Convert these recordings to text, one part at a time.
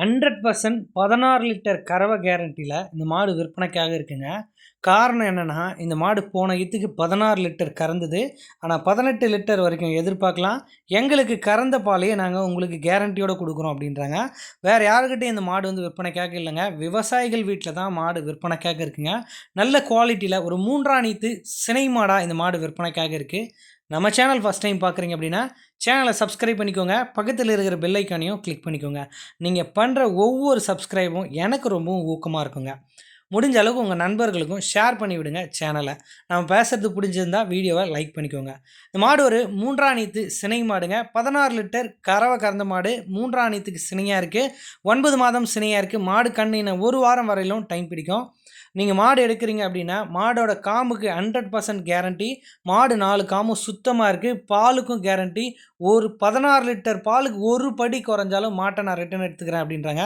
Hundred percent பதினாறு litre கறவை கேரண்டியில் இந்த மாடு விற்பனைக்காக இருக்குங்க. காரணம் என்னென்னா இந்த மாடு போன ஈத்துக்கு பதினாறு லிட்டர் கறந்தது. ஆனால் பதினெட்டு லிட்டர் வரைக்கும் எதிர்பார்க்கலாம். எங்களுக்கு கறந்த பாலையே நாங்கள் உங்களுக்கு கேரண்டியோடு கொடுக்குறோம் அப்படின்றாங்க. வேறு யாருக்கிட்டையும் இந்த மாடு வந்து விற்பனைக்காக இல்லைங்க. விவசாயிகள் வீட்டில் தான் மாடு விற்பனைக்காக இருக்குங்க. நல்ல குவாலிட்டியில் ஒரு மூன்றாணித்து சினை மாடாக இந்த மாடு விற்பனைக்காக இருக்குது நம்ம சேனல் ஃபஸ்ட் டைம் பார்க்குறீங்க அப்படின்னா சேனலை சப்ஸ்கிரைப் பண்ணிக்கோங்க. பக்கத்தில் இருக்கிற பெல்லைக்கானையும் கிளிக் பண்ணிக்கோங்க. நீங்கள் பண்ணுற ஒவ்வொரு சப்ஸ்கிரைபும் எனக்கு ரொம்பவும் ஊக்கமாக இருக்குங்க. முடிஞ்ச அளவுக்கு உங்கள் நண்பர்களுக்கும் ஷேர் பண்ணி விடுங்க சேனலை நம்ம பேசுகிறது பிடிச்சிருந்தால் வீடியோவை லைக் பண்ணிக்கோங்க. இந்த மாடு ஒரு மூன்றாணித்து சினை மாடுங்க. பதினாறு லிட்டர் கறவை கறந்த மாடு. மூன்றாணித்துக்கு சினையாக இருக்குது ஒன்பது மாதம் சினையாக இருக்குது மாடு கண்ணின ஒரு வாரம் வரையிலும் டைம் பிடிக்கும். நீங்கள் மாடு எடுக்கிறீங்க அப்படின்னா மாடோட காம்புக்கு ஹண்ட்ரட் பர்சன்ட் கேரண்டி மாடு நாலு காம்பும் சுத்தமாக இருக்குது பாலுக்கும் கேரண்டி ஒரு பதினாறு லிட்டர் பாலுக்கு ஒரு படி குறைஞ்சாலும் மாட்டை நான் ரிட்டன் எடுத்துக்கிறேன் அப்படின்றாங்க.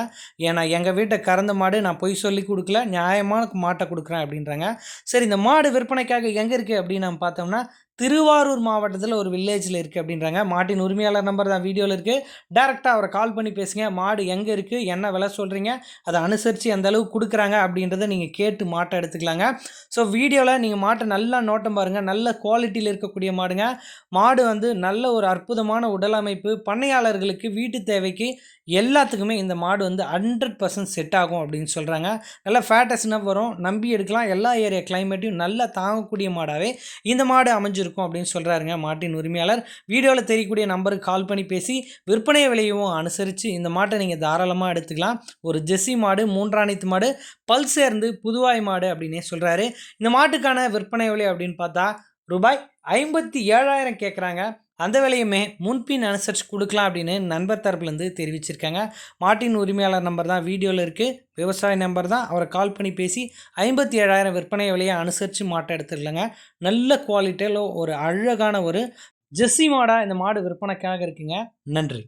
ஏன்னா எங்கள் வீட்டை கறந்த மாடு நான் பொய் சொல்லி கொடுக்கல நியாயமான மாட்டை கொடுக்குறேன் அப்படின்றாங்க. சரி இந்த மாடு விற்பனைக்காக எங்கே இருக்குது அப்படின்னு நம்ம பார்த்தோம்னா திருவாரூர் மாவட்டத்தில் ஒரு வில்லேஜில் இருக்குது அப்படின்றாங்க. மாட்டின் உரிமையாளர் நம்பர் தான் வீடியோவில் இருக்குது டேரெக்டாக அவரை கால் பண்ணி பேசுங்க. மாடு எங்கே இருக்குது என்ன விலை சொல்கிறீங்க அதை அனுசரித்து எந்த அளவுக்கு கொடுக்குறாங்க அப்படின்றத நீங்கள் கேட்டு மாட்டை எடுத்துக்கலாங்க. ஸோ வீடியோவில் நீங்கள் மாட்டை நல்லா நோட்டம் பாருங்கள் நல்ல குவாலிட்டியில் இருக்கக்கூடிய மாடுங்க. மாடு வந்து நல்ல ஒரு அற்புதமான உடல் அமைப்பு. பண்ணையாளர்களுக்கு வீட்டு தேவைக்கு எல்லாத்துக்குமே இந்த மாடு வந்து ஹண்ட்ரட் பர்சன்ட் செட் ஆகும் அப்படின்னு சொல்கிறாங்க நல்லா ஃபேட்டஸ்னாக வரும். நம்பி எடுக்கலாம். எல்லா ஏரியா கிளைமேட்டையும் நல்லா தாங்கக்கூடிய மாடாகவே இந்த மாடு அமைஞ்சு அமைஞ்சிருக்கும் அப்படின்னு சொல்கிறாருங்க மாட்டின் உரிமையாளர். வீடியோவில் தெரியக்கூடிய நம்பருக்கு கால் பண்ணி பேசி விற்பனை விலையும் அனுசரித்து இந்த மாட்டை நீங்கள் தாராளமாக எடுத்துக்கலாம். ஒரு ஜெஸ்ஸி மாடு மூன்றாணித்து மாடு பல் சேர்ந்து புதுவாய் மாடு அப்படின்னே சொல்கிறாரு இந்த மாட்டுக்கான விற்பனை விலை அப்படின்னு பார்த்தா ரூபாய் ஐம்பத்தி ஏழாயிரம் கேட்குறாங்க அந்த வேலையுமே முன்பின் அனுசரித்து கொடுக்கலாம் அப்படின்னு நண்பர் தரப்புலேருந்து தெரிவிச்சிருக்காங்க. மாட்டின் உரிமையாளர் நம்பர் தான் வீடியோவில் இருக்குது விவசாய நம்பர் தான். அவரை கால் பண்ணி பேசி ஐம்பத்தி ஏழாயிரம் விற்பனை விலையை அனுசரித்து மாட்டை எடுத்துடலங்க. நல்ல குவாலிட்டியில் ஒரு அழகான ஒரு ஜெஸ்ஸி மாடாக இந்த மாடு விற்பனைக்காக இருக்குங்க. நன்றி.